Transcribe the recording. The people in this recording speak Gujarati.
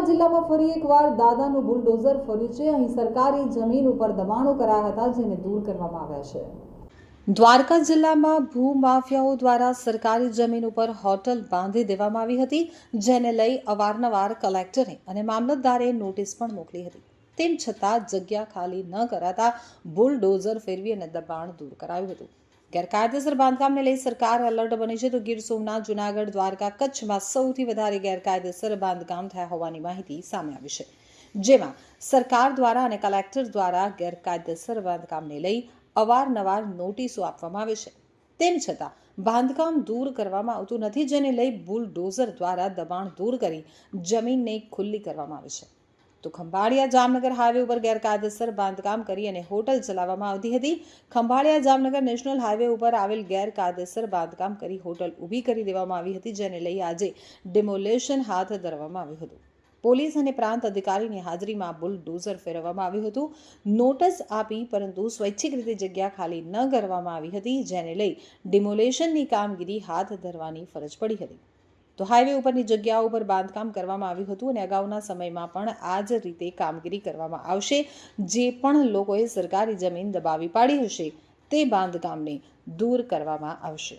જિલ્લામાં ફરી એકવાર દાદાનું બુલડોઝર ફર્યું છે. અહીં સરકારી જમીન ઉપર દબાણો કરાયા હતા જેને દૂર કરવામાં આવ્યા છે. દ્વારકા જિલ્લામાં ભૂમાફિયાઓ દ્વારા સરકારી જમીન ઉપર હોટલ બાંધી દેવામાં આવી હતી, જેને લઈ અવારનવાર કલેક્ટરે અને મામલતદારે નોટિસ પણ મોકલી હતી. તેમ છતાં જગ્યા ખાલી ન કરાતા બુલડોઝર ફેરવી અને દબાણ દૂર કરાયું હતું. ગેરકાયદેસર બાંધકામને લઈ સરકાર એલર્ટ બની છે તો ગીર સોમનાથ, જુનાગઢ, દ્વારકા કચ્છમાં સૌથી વધારે ગેરકાયદેસર બાંધકામ થયા હોવાની માહિતી સામે આવી છે. જેમાં સરકાર દ્વારા અને કલેક્ટર દ્વારા ગેરકાયદેસર બાંધકામને લઈ અવારનવાર નોટિસો આપવામાં આવે છે. તેમ છતાં, બાંધકામ દૂર કરવામાં આવતું નથી જેને લઈ બુલડોઝર દ્વારા દબાણ દૂર કરી જમીનને ખુલ્લી કરવામાં આવે છે. તો ખંભાળિયા જામનગર હાઈવે ઉપર ગેરકાયદેસર બાંધકામ કરી અને હોટલ ચલાવવામાં આવતી હતી. ખંભાળિયા જામનગર નેશનલ હાઈવે ઉપર આવેલ ગેરકાયદેસર બાંધકામ કરી હોટલ ઊભી કરી દેવામાં આવી હતી, જેને લઈ આજે ડિમોલેશન હાથ ધરવામાં આવ્યું હતું. પોલીસ અને પ્રાંત અધિકારીની હાજરીમાં બુલડોઝર ફેરવવામાં આવ્યું હતું. નોટિસ આપી પરંતુ સ્વૈચ્છિક રીતે જગ્યા ખાલી ન કરવામાં આવી હતી, જેને લઈ ડિમોલેશનની કામગીરી હાથ ધરવાની ફરજ પડી હતી. તો હાઈવે ઉપરની જગ્યાઓ ઉપર બાંધકામ કરવામાં આવ્યું હતું અને અગાઉના સમયમાં પણ આ જ રીતે કામગીરી કરવામાં આવશે. જે પણ લોકોએ સરકારી જમીન દબાવી પાડી હશે, તે બાંધકામને દૂર કરવામાં આવશે.